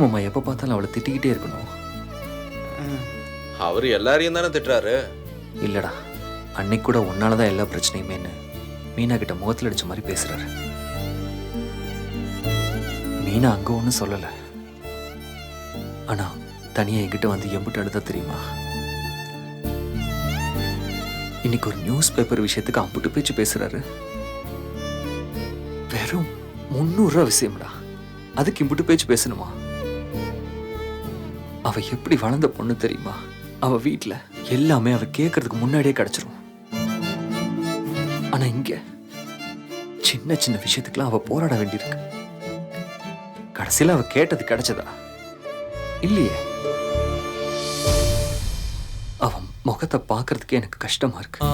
மாமா எப்போ பார்த்தாலும் அவளை திட்டிக்கிட்டே இருக்கணும். அவர் எல்லாரையும் தானே திட்டுறாரு? இல்லடா அன்னைக்கு கூட உன்னால தான் எல்லா பிரச்சனையுமேன்னு மீனா கிட்ட முகத்தில் அடிச்ச மாதிரி பேசுறாரு. மீனா அங்க ஒன்றும் சொல்லல. ஆனா தனியா என்கிட்ட வந்து எம்பிட்டு அழுதா தெரியுமா? இன்னைக்கு ஒரு நியூஸ் பேப்பர் விஷயத்துக்கு அம்புட்டு பேச்சு பேசுறாரு. வெறும் முந்நூறு ரூபா விஷயம்டா. அதுக்கு இம்புட்டு பேச்சு பேசணுமா? அவ எப்படி வளர்ந்த பொண்ணு தெரியுமா? அவ வீட்டில் எல்லாமே அவ கேட்கறதுக்கு முன்னாடியே கிடைச்சிரும். ஆனா இங்க சின்ன சின்ன விஷயத்துக்குலாம் அவ போராட வேண்டியிருக்கு. கடைசியில் அவ கேட்டது கிடைச்சதா? இல்லையே. அவன் முகத்தை பார்க்கறதுக்கே எனக்கு கஷ்டமா இருக்கு.